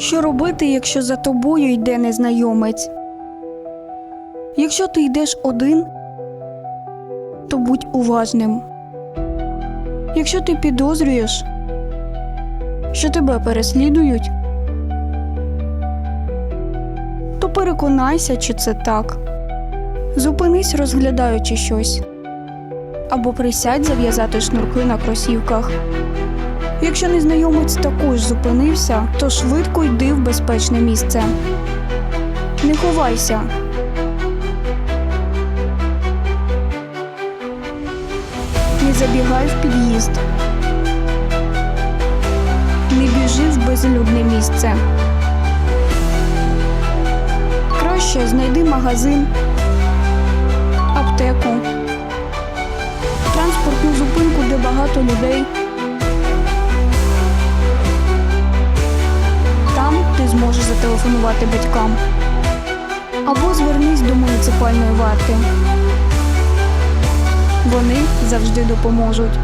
Що робити, якщо за тобою йде незнайомець? Якщо ти йдеш один, то будь уважним. Якщо ти підозрюєш, що тебе переслідують, то переконайся, чи це так. Зупинись, розглядаючи щось. Або присядь зав'язати шнурки на кросівках. Якщо незнайомець також зупинився, то швидко йди в безпечне місце. Не ховайся. Не забігай в під'їзд. Не біжи в безлюдне місце. Краще знайди магазин, аптеку, транспортну зупинку, ти зможеш зателефонувати батькам. Або звернись до муніципальної варти. Вони завжди допоможуть.